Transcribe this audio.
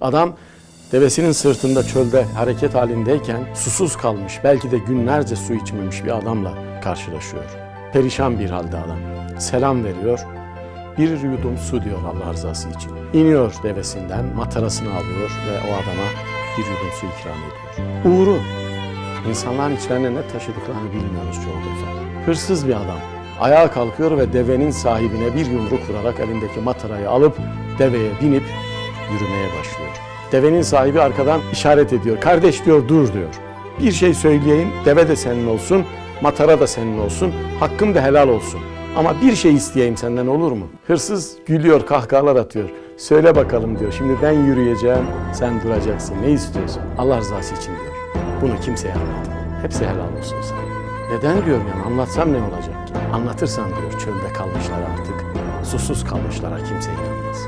Adam devesinin sırtında çölde hareket halindeyken susuz kalmış, belki de günlerce su içmemiş bir adamla karşılaşıyor. Perişan bir halde adam. Selam veriyor. Bir yudum su diyor Allah rızası için. İniyor devesinden, matarasını alıyor ve o adama bir yudum su ikram ediyor. Uğru. İnsanların içlerine ne taşıdıklarını bilmiyoruz çoğu defa. Hırsız bir adam. Ayağa kalkıyor ve devenin sahibine bir yumruk vurarak elindeki matarayı alıp deveye binip yürümeye başlıyor. Devenin sahibi arkadan işaret ediyor. Kardeş diyor dur diyor. Bir şey söyleyeyim deve de senin olsun, matara da senin olsun, hakkım da helal olsun. Ama bir şey isteyeyim senden olur mu? Hırsız gülüyor, kahkahalar atıyor. Söyle bakalım diyor. Şimdi ben yürüyeceğim, sen duracaksın. Ne istiyorsun? Allah rızası için diyor. Bunu kimseye anlatma. Hepsi helal olsun sana. Neden diyor yani anlatsam ne olacak ki? Anlatırsan diyor çölde kalmışlara artık, susuz kalmışlara kimse inanmaz.